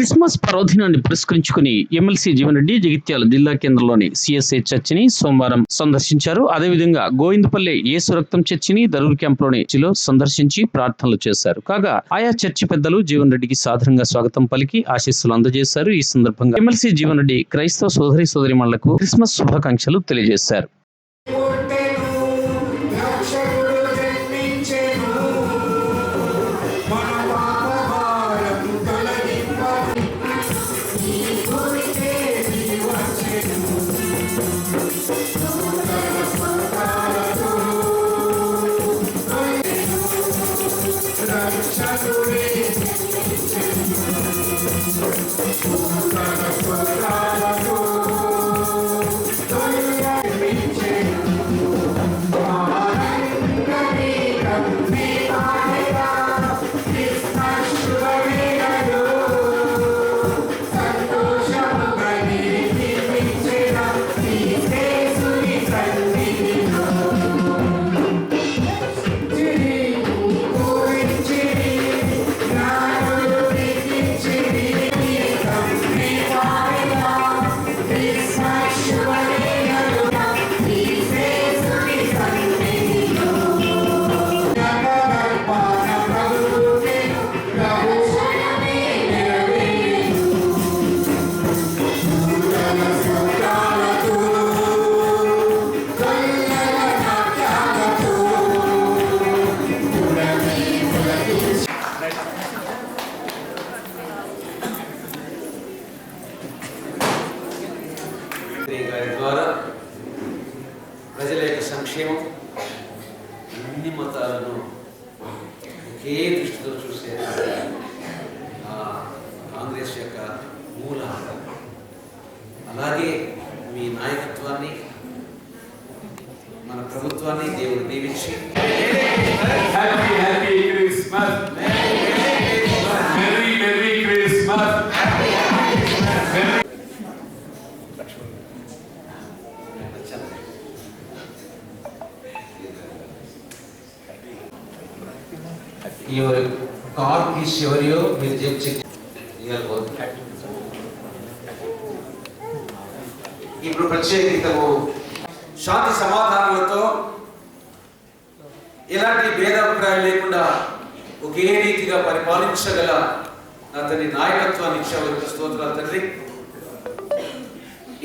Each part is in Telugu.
క్రిస్మస్ పర్వదినాన్ని పురస్కరించుకుని ఎమ్మెల్సీ జీవన్ రెడ్డి జగిత్యాల జిల్లా కేంద్రంలోని సిఎస్ఐ చర్చిని సోమవారం సందర్శించారు. అదేవిధంగా గోవిందపల్లి యేసు రక్తం చర్చిని దరూర్ క్యాంప్లోని చిలో సందర్శించి ప్రార్థనలు చేశారు. కాగా ఆయా చర్చి పెద్దలు జీవన్ రెడ్డికి సాధారణంగా స్వాగతం పలికి ఆశీస్సులు అందజేశారు. ఈ సందర్భంగా ఎమ్మెల్సీ జీవన్ రెడ్డి క్రైస్తవ సోదరి సోదరిమణులకు క్రిస్మస్ శుభాకాంక్షలు తెలియజేశారు. మంత్రి గారి ద్వారా ప్రజల యొక్క సంక్షేమం అన్ని మతాలను ఒకే దృష్టితో చూసే ఆ కాంగ్రెస్ యొక్క మూల అలాగే మీ నాయకత్వాన్ని మన ప్రభుత్వాన్ని దేవుడు దీవించి. హ్యాపీ హ్యాపీ క్రిస్మస్ ఎవరి కార్ కీస్ ఎవరియో మీరు చెక్ ఇప్పుడు ప్రత్యేకితము. శాంతి సమాధానాలతో ఎలాంటి భేదాభిప్రాయాలు లేకుండా ఒకే రీతిగా పరిపాలించగల అతని నాయకత్వాన్ని ఇచ్చేవారికి స్తోత్రాలు తండ్రి.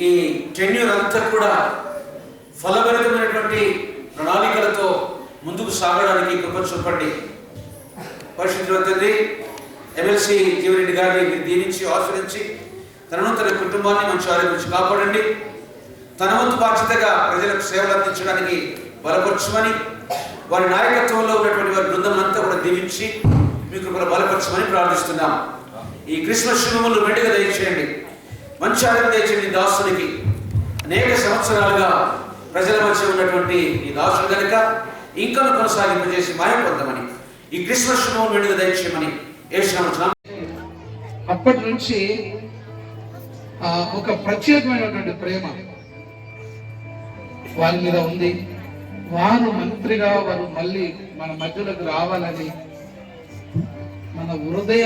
ఈ టెన్యూర్ అంతా కూడా ఫలభరితమైనటువంటి ప్రణాళికలతో ముందుకు సాగడానికి కృప చూపండి. పరిశుద్ధుల తండ్రి ఎమ్మెల్సీ జీవరెడ్డి గారిని మీరు దీవించి ఆశ్రయించి తనను తన కుటుంబాన్ని మంచి ఆరోగ్యం కాపాడండి. తన వంతు బాధ్యతగా ప్రజలకు సేవలు అందించడానికి బలపరచమని వారి నాయకత్వంలో ఉన్నటువంటి వారి బృందం అంతా కూడా దీవించి మీకు కూడా బలపరచమని ప్రార్థిస్తున్నాం. ఈ క్రిస్మస్ శుభములు మెండుగా దయచేయండి. మంచి ఆరోగ్యం దయచేయండి ఈ దాసునికి. అనేక సంవత్సరాలుగా ప్రజల మధ్య ఉన్నటువంటి ఈ దాసులు కనుక ఇంకా కొనసాగింపజేసి మాయం పొందమని ఈ క్రిస్మస్ శుభం వేడుక దయచేయమని అప్పటి నుంచి ఒక ప్రత్యేకమైనటువంటి ప్రేమ వారి మీద ఉంది. వారు మంత్రిగా వారు మళ్ళీ మన మధ్యలోకి రావాలని మన హృదయ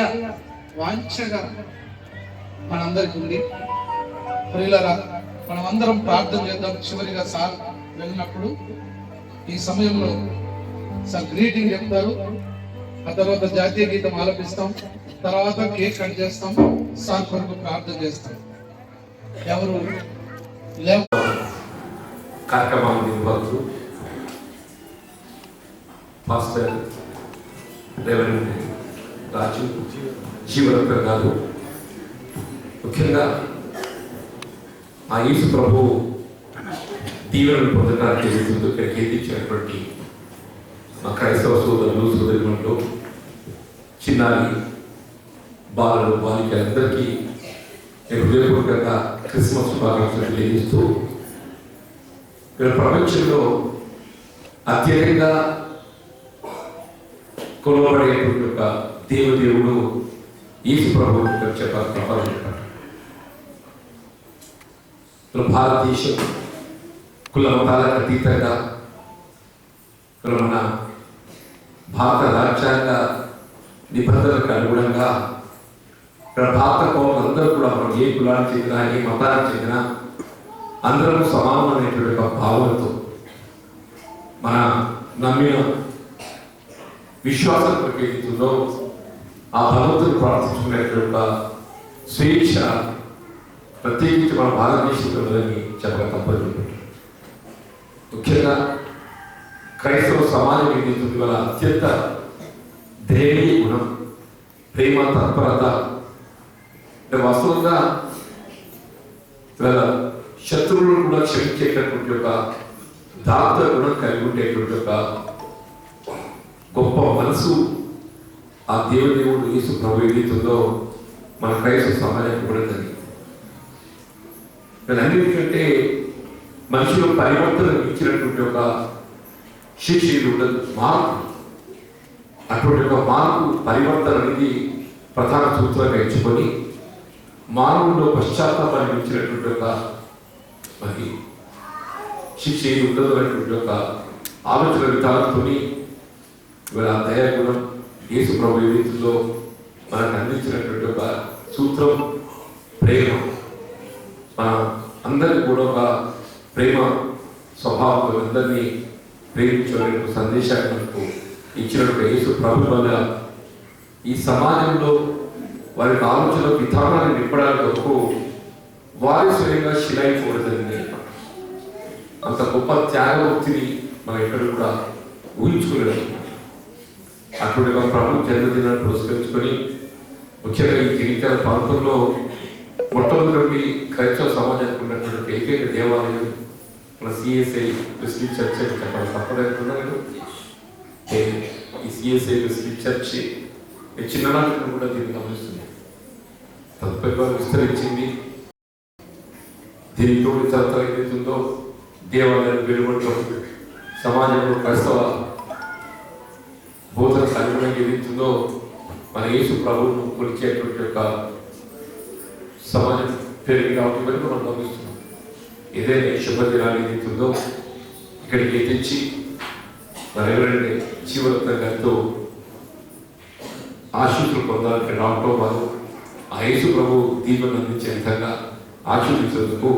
వాంఛగా మనందరికి ఉంది. ప్రియులరా మనమందరం ప్రార్థన చేద్దాం. చివరిగా సార్ వెళ్ళినప్పుడు ఈ సమయంలో గ్రీటింగ్ చెప్తారు. ఆ తర్వాత జాతీయ గీతం ఆలపిస్తాం. తర్వాత కేక్ కట్ చేస్తాం. సార్ కొరకు ప్రార్థన చేస్తాం. ఎవరు? కార్యక్రమాలు నిర్వహిస్తూ మాస్టర్ రెవెన్యూ రాజు జీవరత్న గారు. ముఖ్యంగా ఆ యేసు ప్రభు తీవ్రను పొందడానికి ముందు ఇక్కడికి ఎదించినటువంటి మా క్రైస్తవ సోదరులు సోదరులు చిన్నారి బాలలు బాలికలందరికీ నేను హృదయపూర్వకంగా క్రిస్మస్ శుభాకాంక్షలు తెలియజేస్తూ ఇక్కడ ప్రపంచంలో అత్యధికంగా కొలవబడేటువంటి ఒక దేవదేవుడు ఈసు ప్రభు చెప్పాలి ప్రపంచం భారతదేశం కుల మతాలకు అతీతంగా ఇక్కడ మన భారత రాజ్యాంగ నిబంధనలకు అనుగుణంగా భారత పాత అందరూ కూడా మనం ఏ కులానికి చెందినా ఏ మతానికి చెందినా అందరం సమానమైనటువంటి ఒక భావనతో మన నమ్మిన విశ్వాసం ప్రకటిస్తుందో ఆ భగవంతుడు ప్రార్థించుకునేటువంటి స్వేచ్ఛ ప్రత్యేకించి మన భారతదేశంలో ఉందని చెప్పక తప్పదు. ముఖ్యంగా క్రైస్తవ సమాజం ఏమవుతుంది వల్ల అత్యంత దయనీయ గుణం ప్రేమ తత్పరత. అంటే వాస్తవంగా ఇవాళ శత్రువులను కూడా క్షమించేటటువంటి ఒక దాత గుణం కలిగి ఉండేటువంటి ఒక గొప్ప మనసు ఆ దేవదేవుడు యేసు ప్రభు ఏదైతుందో మన క్రైస్తవ సమాజానికి కూడా జరిగింది అన్నిటికంటే మనిషిలో పరివర్తన ఇచ్చినటువంటి ఒక శిక్షణ ఉండదు మార్పు. అటువంటి ఒక మార్పు పరివర్తన అనేది ప్రధాన సూత్రంగా ఎంచుకొని మానవుల్లో పశ్చాత్తాపాన్ని ఇచ్చినటువంటి ఒక మరి శిక్ష ఏది ఉండదు అనేటువంటి ఒక ఆలోచన విధానంతో ఇవాళ దయాగుణం యేసు ప్రభు ఏదైతుందో మనకు అందించినటువంటి ఒక సూత్రం ప్రేమ. మన అందరికి కూడా ఒక ప్రేమ స్వభావం అందరినీ ప్రేమించే సందేశాన్ని మనకు ఇచ్చినటువంటి యేసు ప్రభు వల్ల ఈ సమాజంలో వారి ఆలోచన విధానాన్ని నింపడానికి వరకు వారి స్వయంగా శిలైపోవడదని అంత గొప్ప త్యాగభక్తిని మనం ఎక్కడ కూడా ఊహించుకోలేదు అటువంటి ఒక ప్రభు జన్మదినాన్ని పురస్కరించుకొని ముఖ్యంగా ఈ జగిత్యాల ప్రాంతంలో మొట్టమొదటి క్రైస్తవ సమాజానికి ఉన్నటువంటి ఏకైక దేవాలయం మన సిఎస్ఐ క్రిస్టియన్ చర్చ్ అని చెప్పాలి తప్పదనుకున్నాను ఈ సిఎస్ఐ క్రిస్టియన్ చర్చ్ ఈ చిన్ననాటి నుండి కూడా దీన్ని గమనిస్తుంది. తదుపరిగా విస్తరించింది. దీనికి తోడు చరిత్ర ఏదైతుందో దేవాలయాలు వెలువడటం సమాజంలో క్రైస్తవ బోధన సంఘటనకి ఏదైతుందో మన యేసు ప్రభువును కొలిచేటువంటి యొక్క సమాజం పెరిగి కాబట్టి మనం గమనిస్తున్నాం. ఏదైనా శుభదినాలు ఏదైతుందో ఇక్కడికి తెచ్చి మరెవరండి ఎవరైనా జీవరత్న గారితో ఆశీస్సులు పొందాలంటే రావటం వారు ఆ యేసు ప్రభు దీపం అందించే విధంగా ఆశీర్వించేందుకు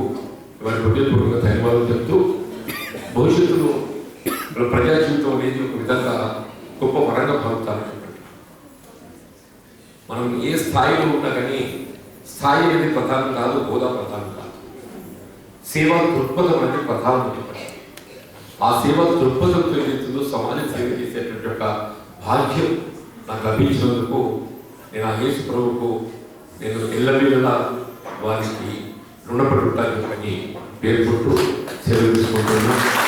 వారి హృదయపూర్వక ధన్యవాదాలు చెప్తూ భవిష్యత్తులో ప్రజా జీవితం అనేది ఒక విధంగా గొప్ప వరంగా భావితారు మనం ఏ స్థాయిలో ఉన్నా కానీ స్థాయి అనేది ప్రధానం కాదు హోదా ప్రధానం కాదు. సేవా దృక్పథం అనేది ప్రధానం ఆ సేవా దృక్పథంతో ఏదైతుందో సమాజ సేవ చేసేటువంటి యొక్క భాగ్యం నాకు లభించినందుకు నేను ఆ యేసు ప్రభువుకు నేను ఎల్లవేళలా వారికి రుణపడి ఉంటాను అని పేర్కొంటూ సేవ తీసుకుంటున్నాను.